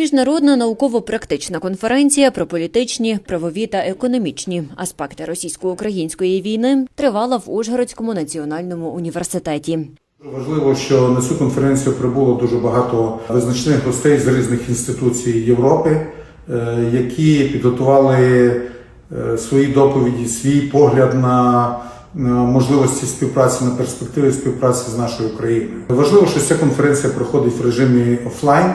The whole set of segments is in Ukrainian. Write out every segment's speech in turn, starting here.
Міжнародна науково-практична конференція про політичні, правові та економічні аспекти російсько-української війни тривала в Ужгородському національному університеті. Важливо, що на цю конференцію прибуло дуже багато визначних гостей з різних інституцій Європи, е, які підготували е, свої доповіді, свій погляд на можливості співпраці на перспективи співпраці з нашою країною. Важливо, що ця конференція проходить в режимі офлайн,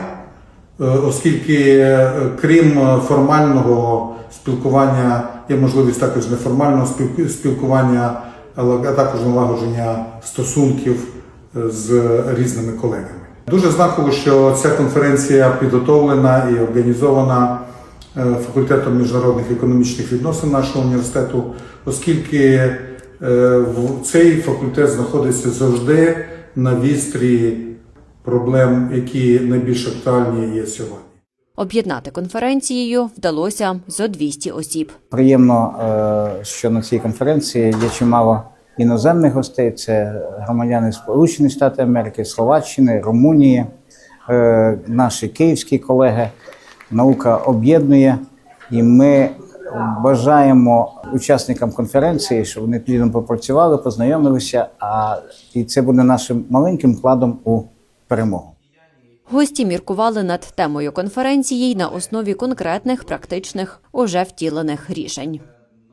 оскільки е, крім е, формального спілкування є можливість також неформального спілку- спілкування, а також налагодження стосунків е, з різними колегами. Дуже знаково, що ця конференція підготовлена і організована е, факультетом міжнародних економічних відносин нашого університету, оскільки е, цей факультет знаходиться завжди на вістрі проблем, які найбільш актуальні є сьогодні. Об'єднати конференцією вдалося зо 200 осіб. Приємно, е, що на цій конференції є чимало іноземних гостей. Це громадяни Сполучених Штатів Америки, Словаччини, Румунії, е, наші київські колеги. Наука об'єднує, і ми бажаємо учасникам конференції, щоб вони плідно попрацювали, познайомилися. А і це буде нашим маленьким вкладом у перемогу. Гості міркували над темою конференції й на основі конкретних практичних уже втілених рішень.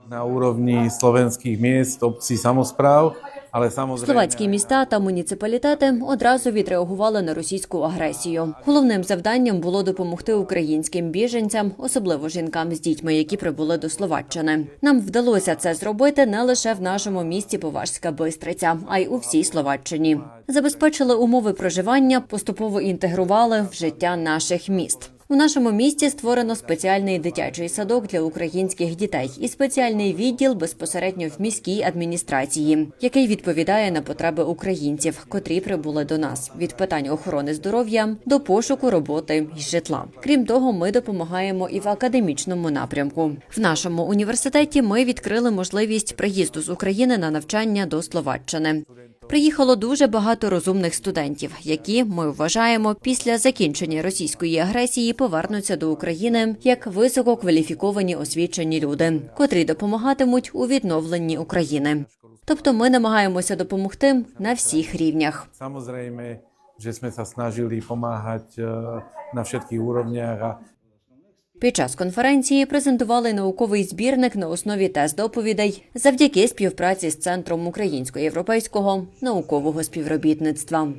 на уровні словенських міст, опцій samozpráv, samozrejme... Словацькі міста та муніципалітети одразу відреагували на російську агресію. Головним завданням було допомогти українським біженцям, особливо жінкам з дітьми, які прибули до Словаччини. Нам вдалося це зробити не лише в нашому місті Поважська Бистриця, а й у всій Словаччині. Забезпечили умови проживання, поступово інтегрували в життя наших міст. У нашому місті створено спеціальний дитячий садок для українських дітей і спеціальний відділ безпосередньо в міській адміністрації, який відповідає на потреби українців, котрі прибули до нас від питань охорони здоров'я до пошуку роботи й житла. Крім того, ми допомагаємо і в академічному напрямку. В нашому університеті ми відкрили можливість приїзду з України на навчання до Словаччини. Приїхало дуже багато розумних студентів, які ми вважаємо після закінчення російської агресії повернуться до України як висококваліфіковані освічені люди, котрі допомагатимуть у відновленні України. Тобто, ми намагаємося допомогти на всіх рівнях. Samozrejme, že sme sa snažili pomáhať na všetkých úrovniach Під час конференції презентували науковий збірник на основі тест доповідей завдяки співпраці з Центром українсько-європейського наукового співробітництва.